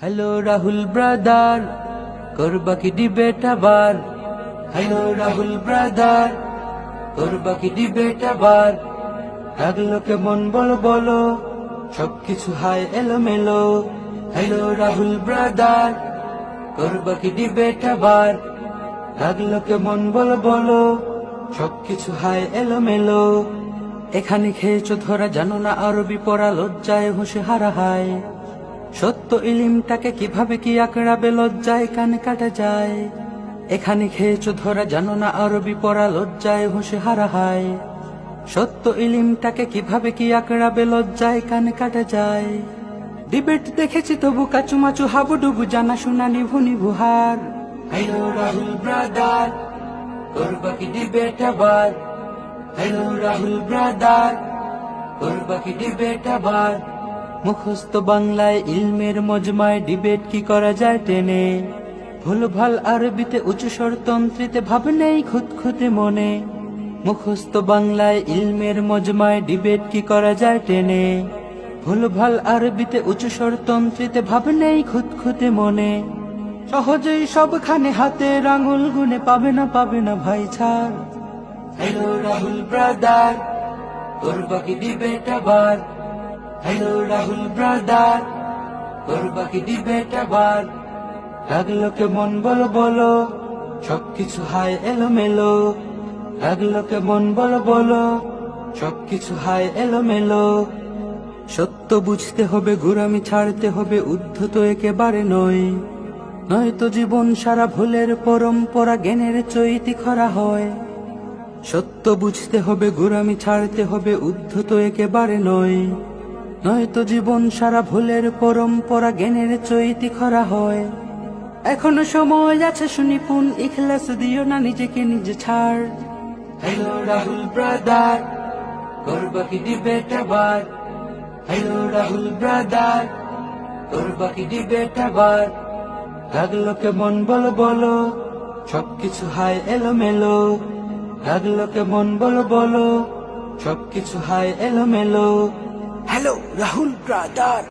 Hello Rahul brother করবা কি debate আবার হ্যালো রাহুল ব্রাদার করবা কি ডিবেট আবার লাগল কেমন বলো বলো সবকিছু হায় এলোমেলো হ্যালো রাহুল ব্রাদার করবা কি ডিবেট আবার লাগল কেমন বলো বলো সবকিছু হায় এলোমেলো এখানে খেয়েছো ধরা জানো না আরবি পড়া লজ্জায় হুঁশে হারা হায় সত্য ইলিমটাকে কীভাবে কি আঁকড়াবে, লজ্জায় কান কাটা যায়। এখানে খেয়েছো ধরা, জানো না আরবি পড়া, লজ্জায় হুঁশে হারা হায়। সত্য ইলিমটাকে কীভাবে কি আঁকড়াবে, লজ্জায় কান কাটা যায়। ডিবেট দেখেছি তবু কাচুমাচু হাবুডুবু জানা শোনা নিভু নিভু হার। হ্যালো রাহুল ব্রাদার, করবা কি ডিবেট আবার? হ্যালো রাহুল ব্রাদার কি ডিবেট আবার? মুখস্থ বাংলায় ইলমের মজমায় ডিবেট কি করা যায় টেনে? ভুল ভালো আরবিতে উঁচু তন্ত্রিতে ভাব নেই খুঁতখুঁতে মনে। মুখস্থ বাংলায় ইলমের মজমায় ডিবেট কি করা যায় টেনে? ভুল ভালো আরবিতে উঁচু তন্ত্রিতে ভাব নেই খুঁতখুঁতে মনে। সহজেই সবখানে হাতে রাঙুল গুনে পাবে না পাবে না ভাই ছাড়। হ্যালো রাহুল ব্রাদার করবা কি ডিবেট আবার। হ্যালো রাহুল ব্রাদার করবা কি ডিবেট আবার? লাগল কেমন বলো বলো? সবকিছু হায় এলোমেলো। লাগল কেমন বলো বলো? সবকিছু হায় এলোমেলো। সত্য বুঝতে হবে গুরামি ছাড়তে হবে উদ্ধত একেবারে নয় নয়তো জীবন সারা ভুলের পরম্পরা, জ্ঞানের চৈতি খরা হয়। সত্য বুঝতে হবে গুরামি ছাড়তে হবে উদ্ধত একেবারে নয় নয়তো জীবন সারা ভুলের পরম্পরা জ্ঞানের চৈতি খরা হয়। এখনও সময় আছে শুনিপুন ইখলাস, দিও না নিজেকে নিজে ছাড়। হ্যালো রাহুল ব্রাদার, করবা কি ডিবেট আবার? হ্যালো রাহুল ব্রাদার, করবা কি ডিবেট আবার? লাগল কেমন বলো বলো, সবকিছু হায় এলোমেলো। লাগল কেমন বলো বলো, সবকিছু হায় এলোমেলো। Hello Rahul brother